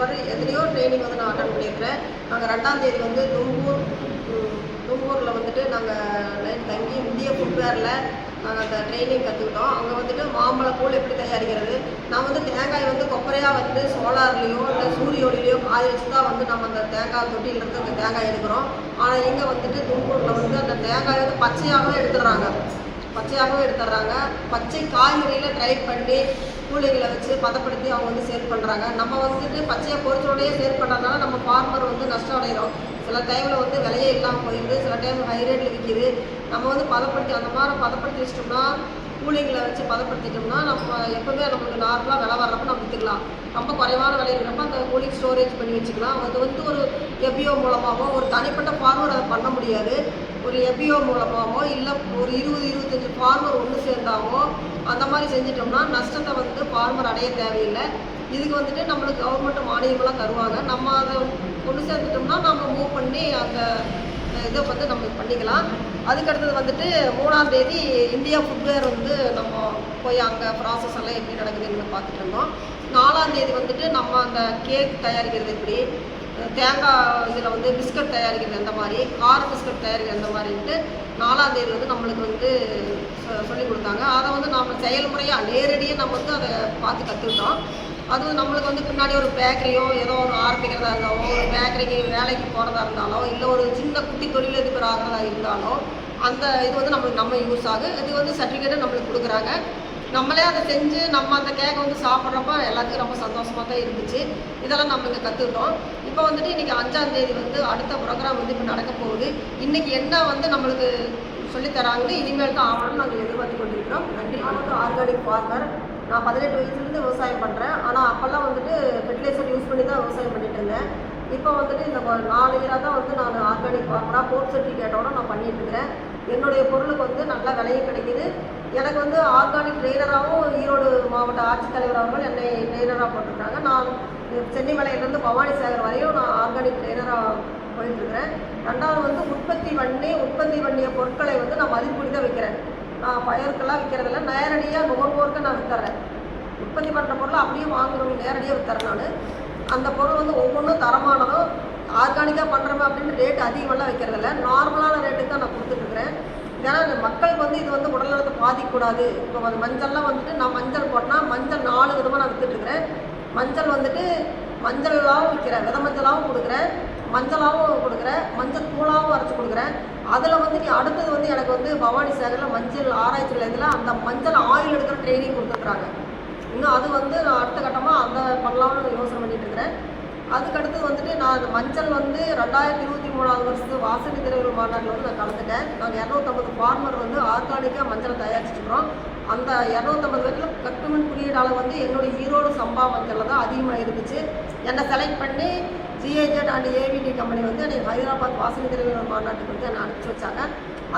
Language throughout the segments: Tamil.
மாதிரி எத்தனையோ ட்ரைனிங் வந்து நான் அட்டன் பண்ணியிருக்கிறேன். நாங்கள் ரெண்டாம் தேதி வந்து தும்பூர் தும்பூரில் வந்துட்டு நாங்கள் நைட் தங்கி இந்திய ஃபுட்வேரில் நாங்கள் அந்த ட்ரைனிங் கற்றுக்கிட்டோம் அங்கே வந்துட்டு மாம்பழக்கூழ் எப்படி தயாரிக்கிறது? நான் வந்து தேங்காய் வந்து கொப்பரையாக வந்து சோலார்லேயோ இல்லை சூரிய ஒளியிலையோ காய வச்சு தான் வந்து நம்ம அந்த தேங்காய் தொட்டியிலிருந்து அந்த தேங்காய் எடுக்கிறோம். ஆனால் இங்கே வந்துட்டு தும்பூரில் வந்து அந்த தேங்காய் வந்து பச்சையாகவே எடுத்துடுறாங்க. பச்சையாகவும் எடுத்துடுறாங்க. பச்சை காய்கறியில் ட்ரை பண்ணி கூலிங்களை வச்சு பதப்படுத்தி அவங்க வந்து சேல் பண்ணுறாங்க நம்ம வந்துட்டு பச்சையாக பொறிச்சோடையே சேல் பண்ணுறதுனால நம்ம ஃபார்மர் வந்து நஷ்டம் அடைகிறோம் சில டைமில் வந்து விலையே இல்லாமல் போயிடுது. சில டைம் ஹை ரேட்டில் விற்கிது நம்ம வந்து பதப்படுத்தி அந்த மாதிரி பதப்படுத்தி வச்சிட்டோம்னா கூலிங்களை வச்சு பதப்படுத்திட்டோம்னா நம்ம எப்பவுமே நம்மளுக்கு நார்மலாக விலை வர்றப்ப நம்ம விற்றுக்கலாம் ரொம்ப குறைவான விலை இருக்கிறப்ப அந்த கூலிங் ஸ்டோரேஜ் பண்ணி வச்சுக்கலாம். அது வந்து ஒரு எபிஓ மூலமாகவோ ஒரு தனிப்பட்ட ஃபார்மர் அதை பண்ண முடியாது. ஒரு எபிஓ மூலமாகவோ இல்லை ஒரு இருபது இருபத்தஞ்சி ஃபார்மர் ஒன்று சேர்ந்தாவோ அந்த மாதிரி செஞ்சிட்டோம்னா நஷ்டத்தை வந்து ஃபார்மர் அடைய தேவையில்லை. இதுக்கு வந்துட்டு நம்மளுக்கு கவர்மெண்ட் மானியமெல்லாம் தருவாங்க. நம்ம அதை கொண்டு சேர்ந்துட்டோம்னா நம்ம மூவ் பண்ணி அந்த இதை வந்து நம்ம பண்ணிக்கலாம். அதுக்கடுத்தது வந்துட்டு மூணாம் தேதி இந்தியா ஃபுட்வேர் வந்து நம்ம போய் அங்கே ப்ராசஸ் எல்லாம் எப்படி நடக்குதுன்னு பார்த்துட்டு இருந்தோம். நாலாம் தேதி வந்துட்டு நம்ம அந்த கேக் தயாரிக்கிறது எப்படி? தேங்காய் இதில் வந்து பிஸ்கட் தயாரிக்கிறது எந்த மாதிரி கார பிஸ்கட் தயாரிக்கிறது எந்த மாதிரின்ட்டு நாலாம் தேதி வந்து நம்மளுக்கு வந்து சொல்லி கொடுத்தாங்க. அதை வந்து நம்ம செயல்முறையாக நேரடியாக நம்ம வந்து அதை பார்த்து கற்றுக்கிட்டோம் அது நம்மளுக்கு வந்து பின்னாடி ஒரு பேக்கரியோ ஏதோ ஒரு ஆரம்பிக்கிறதா இருந்தாலோ ஒரு பேக்கரிக்கு வேலைக்கு போகிறதா இருந்தாலோ இல்லை ஒரு சின்ன குட்டி தொழிலதிபர் ஆகிறதா இருந்தாலோ அந்த இது வந்து நம்மளுக்கு நம்ம யூஸ் ஆகும் இது வந்து சர்டிஃபிகேட்டை நம்மளுக்கு கொடுக்குறாங்க. நம்மளே அதை செஞ்சு நம்ம அந்த கேக்கை வந்து சாப்பிட்றப்ப எல்லாத்துக்கும் ரொம்ப சந்தோஷமாக தான் இருந்துச்சு. இதெல்லாம் நம்ம இங்கே கற்றுக்கிட்டோம் இப்போ வந்துட்டு இன்றைக்கி அஞ்சாம் தேதி வந்து அடுத்த ப்ரோக்ராம் வந்து இப்போ நடக்க போகுது. இன்றைக்கி என்ன வந்து நம்மளுக்கு சொல்லித் தராங்கன்னு இனிமேல் தான் ஆகணும்னு நாங்கள் எதிர்பார்த்து கொண்டிருக்கிறோம். நன்றி. வந்து ஆர்கானிக் ஃபார்மர் நான் பதினெட்டு வயசுலேருந்து விவசாயம் பண்ணுறேன் ஆனால் அப்போல்லாம் வந்துட்டு ஃபெர்டிலைசர் யூஸ் பண்ணி தான் விவசாயம் பண்ணிட்டு இருந்தேன். இப்போ வந்துட்டு இந்த நாலு இயராக தான் வந்து நான் ஆர்கானிக் ஃபார்மராக போர்ட் சர்டிஃபிகேட்டோட நான் பண்ணிட்டு இருக்கிறேன். என்னுடைய பொருளுக்கு வந்து நல்ல விலையும் கிடைக்குது. எனக்கு வந்து ஆர்கானிக் ட்ரெய்னராகவும் ஈரோடு மாவட்ட ஆட்சித்தலைவர் அவர்கள் என்னை ட்ரெய்னராக போட்டிருக்காங்க. நான் சென்னை மலையிலேருந்து பவானி சாகர் வரையும் நான் ஆர்கானிக் ட்ரெய்னராக போயிட்டுருக்கிறேன். ரெண்டாவது வந்து உற்பத்தி பண்ணி உற்பத்தி பண்ணிய பொருட்களை வந்து நான் மதிப்பீடு தான் வைக்கிறேன். நான் பயருக்கெல்லாம் விற்கிறதில்ல நேரடியாக நுகர்வோருக்கு நான் விற்றுறேன் உற்பத்தி பண்ணுற பொருளை அப்படியே வாங்குறவங்க நேரடியாக விற்றுறேன் நான். அந்த பொருள் வந்து ஒவ்வொன்றும் தரமானதும் ஆர்கானிக்காக பண்ணுறோமே அப்படின்னு ரேட் அதிகமெல்லாம் வைக்கிறதில்ல. நார்மலான ரேட்டுக்கு தான் நான் கொடுத்துட்ருக்குறேன். ஏன்னா மக்களுக்கு வந்து இது வந்து உடல்நலத்தை பாதிக்கக்கூடாது. இப்போ அந்த மஞ்சள்லாம் வந்துட்டு நான் மஞ்சள் போட்டேன்னா மஞ்சள் நாலு விதமாக நான் விற்றுட்ருக்குறேன் மஞ்சள் வந்துட்டு மஞ்சளாகவும் விற்கிறேன் வித மஞ்சளாகவும் கொடுக்குறேன். மஞ்சளாகவும் கொடுக்குறேன். மஞ்சள் தூளாகவும் அரைச்சி கொடுக்குறேன். அதில் வந்து நீ அடுத்தது வந்து எனக்கு வந்து பவானி சாகரில் மஞ்சள் ஆராய்ச்சி நிலையத்தில் அந்த மஞ்சள் ஆயில் எடுக்கிற ட்ரைனிங் கொடுத்துருக்குறாங்க இன்னும் அது வந்து நான் அடுத்த கட்டமாக அந்த பண்ணலாம்னு யோசனை பண்ணிட்டு இருக்கிறேன். அதுக்கடுத்து வந்துட்டு நான் அந்த மஞ்சள் வந்து ரெண்டாயிரத்தி இருபத்தி மூணாவது வருஷத்து வாசனை திரைகள் மாநாட்டில் வந்து நான் கலந்துட்டேன். நாங்கள் இரநூத்தம்பது ஃபார்மர் வந்து ஆர்கானிக்காக மஞ்சளை தயாரிச்சிருக்கிறோம். அந்த இரநூத்தம்பது பேரில் கட்டுமன் அளவு வந்து என்னுடைய ஈரோடு சம்பா மஞ்சளில் தான் அதிகமாக இருந்துச்சு. என்னை செலக்ட் பண்ணி ஜிஏஜெட் அண்ட் ஏவிடி கம்பெனி வந்து என்னை ஹைதராபாத் வாசனை திரைகள் மாநாட்டுக்கு வந்து என்னை அனுப்பிச்சி வச்சாங்க.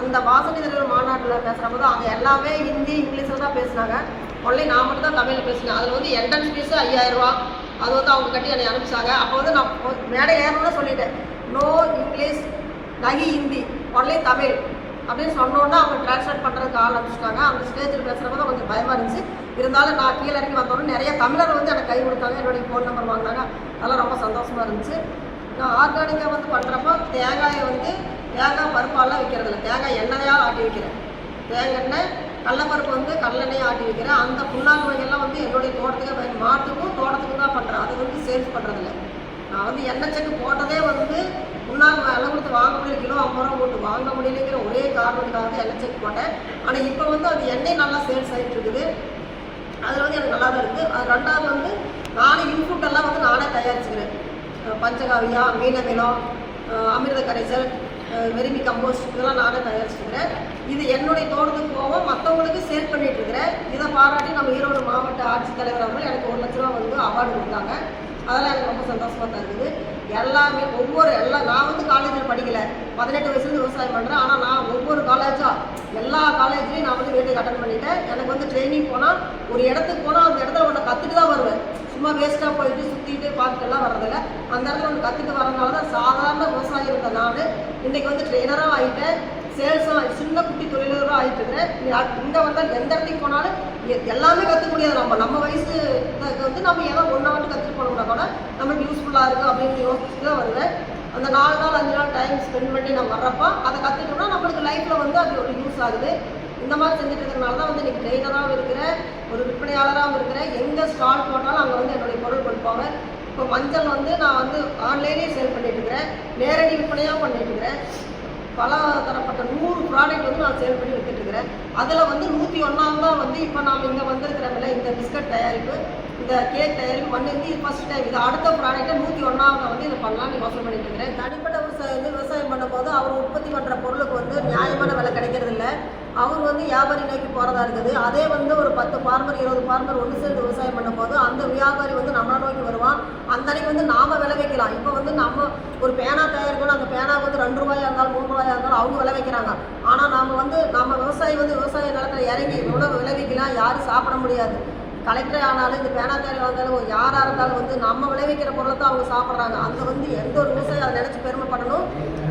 அந்த வாசனை திரைகள் மாநாட்டில் பேசுகிறப்ப தான் அவங்க எல்லாமே ஹிந்தி இங்கிலீஷில் தான் பேசினாங்க. உடனே நான் மட்டும் தான் தமிழில் பேசினேன். அதில் வந்து என்ட்ரன்ஸ் ஃபீஸு ஐயாயிரரூவா அது வந்து அவங்க கட்டி என்னை அனுப்பிச்சாங்க. அப்போ வந்து நான் மேடை ஏறணும்னு சொல்லிட்டேன். நோ இங்கிலீஷ் நகி ஹிந்தி உடனே தமிழ் அப்படின்னு சொன்னோன்னா அவங்க டிரான்ஸ்லேட் பண்ணுறதுக்கு ஆள் அனுப்பிச்சிட்டாங்க அந்த ஸ்டேஜில் பேசுகிறப்ப தான் கொஞ்சம் பயமாக இருந்துச்சு. இருந்தாலும் நான் கீழே இறங்கி வந்தோடனே நிறைய தமிழர் வந்து எனக்கு கை கொடுத்தாங்க. என்னுடைய ஃபோன் நம்பர் வாங்கினாங்க. அதெல்லாம் ரொம்ப சந்தோஷமாக இருந்துச்சு. நான் ஆர்கானிக்காக வந்து பண்ணுறப்போ தேங்காயை வந்து தேங்காய் பருப்பாலாம் விற்கிறதில்ல தேங்காய் எண்ணெயாக ஆட்டி வைக்கிறேன். தேங்காய் எண்ணெய் கடலப்பருப்பு வந்து கடலெண்ணெய் ஆட்டி வைக்கிறேன் அந்த புண்ணாக்கு வந்து என்னுடைய தோட்டத்துக்கு மாட்டுக்கும் தோட்டத்துக்கும் தான் பண்ணுறேன். அது வந்து சேல்ஸ் பண்ணுறதில்ல நான் வந்து எண்ணெய் செக்கு போட்டதே வந்து புண்ணாக்கு விலை கொடுத்து வாங்க முடியல கிலோ ஐம்பது ரூபா போட்டு வாங்க முடியலைங்கிற ஒரே காரணத்துக்காக வந்து எண்ணெய் செக் போட்டேன். ஆனால் இப்போ வந்து அது எண்ணெய் நல்லா சேல்ஸ் ஆகிட்டு இருக்குது அதில் வந்து எனக்கு நல்லா தான் இருக்குது அது ரெண்டாவது வந்து நானே இன்புட் எல்லாம் வந்து நானே தயாரிச்சுக்கிறேன். பஞ்சகாவியா மீனமிலம் அமிர்த கரைசல் வெறுமி கம்போஸ்ட் இதெல்லாம் நானே தயாரிச்சுக்கிறேன். இது என்னுடைய தோட்டத்துக்கு போவோம் மற்றவங்களுக்கு சேல் பண்ணிட்டு இருக்கிறேன் இதை பாராட்டி நம்ம ஈரோடு மாவட்ட ஆட்சித்தலைவர் அவர்கள் எனக்கு ஒரு லட்ச ரூபா வந்து அவார்டு கொடுத்தாங்க. அதெல்லாம் எனக்கு ரொம்ப சந்தோஷமாக தான் இருக்குது. எல்லாமே ஒவ்வொரு எல்லாம் நான் வந்து காலேஜில் படிக்கலை. பதினெட்டு வயசுலேருந்து விவசாயம் பண்ணுறேன் ஆனால் நான் ஒவ்வொரு காலேஜாக எல்லா காலேஜ்லேயும் நான் வந்து வீட்டுக்கு அட்டன் பண்ணிட்டேன். எனக்கு வந்து ட்ரைனிங் போனால் ஒரு இடத்துக்கு போனால் அந்த இடத்துல ஒன்று கற்றுட்டு தான் வருவேன். சும்மா வேஸ்ட்டாக போயிட்டு சுற்றிட்டு பார்த்துட்டுலாம் வர்றதில்ல. அந்த இடத்துல ஒன்று கற்றுட்டு வரனால தான் சாதாரண விவசாயம் இருந்த நான் இன்றைக்கி வந்து ட்ரெயினராக ஆகிட்டேன் சேல்ஸும் சின்ன குட்டி தொழிலாளராக ஆகிட்டு இருக்கிறேன் இந்த வந்தால் எந்த இடத்துக்கு போனாலும் எல்லாமே கற்றுக்க முடியாது. நம்ம நம்ம வயசு வந்து நம்ம ஏதோ ஒன்றா மட்டும் கற்றுட்டு போனோம்னா கூட நம்மளுக்கு யூஸ்ஃபுல்லாக இருக்கும் அப்படின்னு யோசிச்சு தான் வருவேன். அந்த நாலு நாள் அஞ்சு நாள் டைம் ஸ்பெண்ட் பண்ணி நம்ம வர்றப்போ அதை கற்றுட்டோம்னா நம்மளுக்கு லைஃப்பில் வந்து அது ஒரு யூஸ் ஆகுது. இந்த மாதிரி செஞ்சுட்டு இருக்கிறனால தான் வந்து இன்றைக்கி ட்ரெயினராகவும் இருக்கிறேன். ஒரு விற்பனையாளராகவும் இருக்கிறேன். எங்கே ஸ்டால் போட்டாலும் அங்கே வந்து என்னுடைய பொருள் கொடுப்பாங்க. இப்போ மஞ்சள் வந்து நான் வந்து ஆன்லைனே சேல் பண்ணிட்டுருக்கிறேன் நேரடி விற்பனையாக பண்ணிட்டுருக்கிறேன் பல தரப்பட்ட நூறு ப்ராடக்ட் வந்து நான் சேல் பண்ணி விற்றுட்டுருக்கிறேன் அதில் வந்து நூற்றி ஒன்றாம் தான் வந்து இப்போ நாம் இங்கே வந்திருக்கிறோம்ல இந்த பிஸ்கட் தயாரிப்பு இந்த கேக் தயாரிப்பு பண்ணி வந்து இது ஃபஸ்ட் டைம் இது அடுத்த ப்ராடக்ட்டை நூற்றி ஒன்றாவது வந்து இதை பண்ணலாம்னு யோசனை பண்ணிட்டு இருக்கிறேன். தனிப்பட்ட விவசாயம் வந்து விவசாயம் பண்ண அவர் உற்பத்தி பண்ணுற பொருளுக்கு வந்து நியாயமான விலை கிடைக்கிறது அவங்க அவர் வந்து வியாபாரி நோக்கி போகிறதா இருக்குது. அதே வந்து ஒரு பத்து ஃபார்மர் இருபது ஃபார்மர் ஒன்று சேர்ந்து விவசாயம் பண்ணும்போது அந்த வியாபாரி வந்து நம்மளை நோக்கி வருவான். அந்த அன்னைக்கு வந்து நாம் விளைவிக்கலாம் இப்போ வந்து நம்ம ஒரு பேனா தயாரிக்கணும் அந்த பேனா வந்து ரெண்டு ரூபாயாக இருந்தாலும் மூணு ரூபாயாக இருந்தாலும் அவங்க விளைவிக்கிறாங்க ஆனால் நாம் வந்து நம்ம விவசாயி வந்து விவசாய நிலத்துல இறங்கி உணவு விளைவிக்கலாம் யாரும் சாப்பிட முடியாது. கலெக்டர் ஆனாலும் இந்த பேனா தயாரி வந்தாலும் யாராக இருந்தாலும் வந்து நம்ம விளைவிக்கிற பொருளை தான் அவங்க சாப்பிட்றாங்க. அந்த வந்து எந்த ஒரு விவசாயி அதை நினச்சி பெருமைப்படணும்.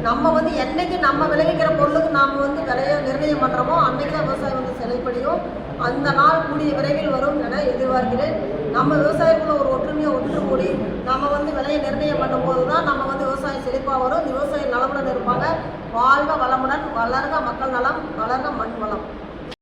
நம்ம வந்து என்னைக்கு நம்ம விளைவிக்கிற பொருளுக்கு நாம் வந்து விலையை நிர்ணயம் பண்ணுறோமோ அன்னைக்கு தான் விவசாயம் வந்து செலைப்படியும் அந்த நாள் கூடிய விரைவில் வரும் என எதிர்பார்க்கிறேன். நம்ம விவசாயக்குள்ள ஒரு ஒற்றுமையை ஒன்று கூடி நம்ம வந்து விலையை நிர்ணயம் பண்ணும்போது தான் நம்ம வந்து விவசாயம் செழிப்பாக வரும். இந்த விவசாயம் நலமுடன் இருப்பாங்க. வாழ்க வளமுடன் வளர்க மக்கள் நலம் வளர்க மண் வளம்.